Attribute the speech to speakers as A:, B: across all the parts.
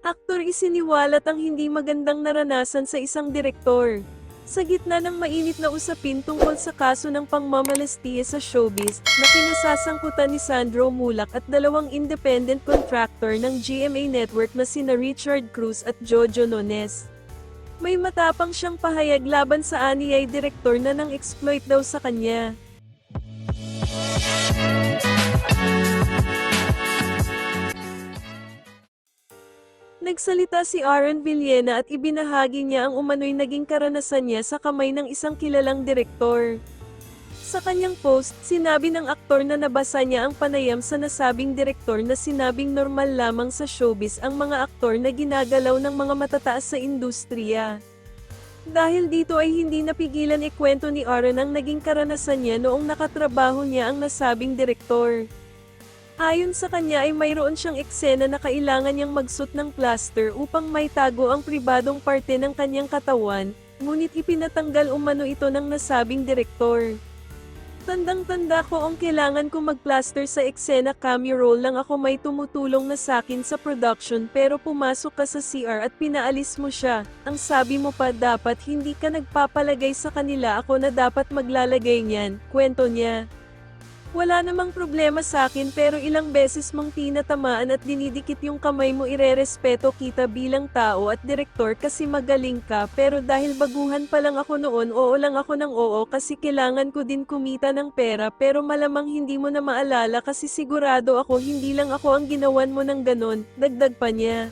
A: Aktor isiniwalat ang hindi magandang naranasan sa isang direktor. Sa gitna ng mainit na usapin tungkol sa kaso ng pangmamalastiya sa showbiz, na kinasasangkutan ni Sandro Mulak at dalawang independent contractor ng GMA Network na sina Richard Cruz at Jojo Nones. May matapang siyang pahayag laban sa aniyay direktor na nang exploit daw sa kanya. Nagsalita si Aaron Villena at ibinahagi niya ang umano'y naging karanasan niya sa kamay ng isang kilalang direktor. Sa kanyang post, sinabi ng aktor na nabasa niya ang panayam sa nasabing direktor na sinabing normal lamang sa showbiz ang mga aktor na ginagalaw ng mga matataas sa industriya. Dahil dito ay hindi napigilan ikwento ni Aaron ang naging karanasan niya noong nakatrabaho niya ang nasabing direktor. Ayon sa kanya ay mayroon siyang eksena na kailangan niyang magsuot ng plaster upang maitago ang pribadong parte ng kanyang katawan, ngunit ipinatanggal umano ito ng nasabing direktor. Tandang-tanda ko ang kailangan ko magplaster sa eksena cameo roll lang ako may tumutulong na sakin sa production pero pumasok ka sa CR at pinaalis mo siya. Ang sabi mo pa dapat hindi ka nagpapalagay sa kanila ako na dapat maglalagay niyan, kwento niya. Wala namang problema sa akin pero ilang beses mong tinatamaan at dinidikit yung kamay mo irerespeto kita bilang tao at direktor kasi magaling ka pero dahil baguhan pa lang ako noon oo lang ako ng oo kasi kailangan ko din kumita ng pera pero malamang hindi mo na maalala kasi sigurado ako hindi lang ako ang ginawan mo ng ganon, dagdag pa niya.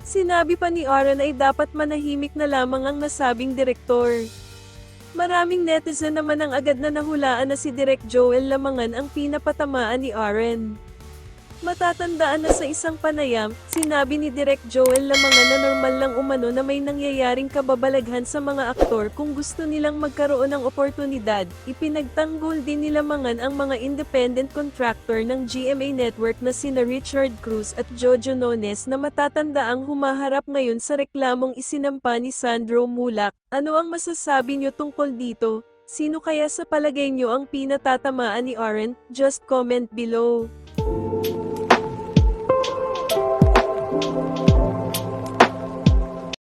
A: Sinabi pa ni Aaron ay dapat manahimik na lamang ang nasabing direktor. Maraming netizen naman ang agad na nahulaan na si Direk Joel Lamangan ang pinapatamaan ni Aaron. Matatandaan na sa isang panayam, sinabi ni Direk Joel Lamangan na normal lang umano na may nangyayaring kababalaghan sa mga aktor kung gusto nilang magkaroon ng oportunidad. Ipinagtanggol din ni Lamangan ang mga independent contractor ng GMA Network na sina Richard Cruz at Jojo Nones na matatandaang humaharap ngayon sa reklamong isinampa ni Sandro Mulak. Ano ang masasabi niyo tungkol dito? Sino kaya sa palagay niyo ang pinatatamaan ni Aaron? Just comment below.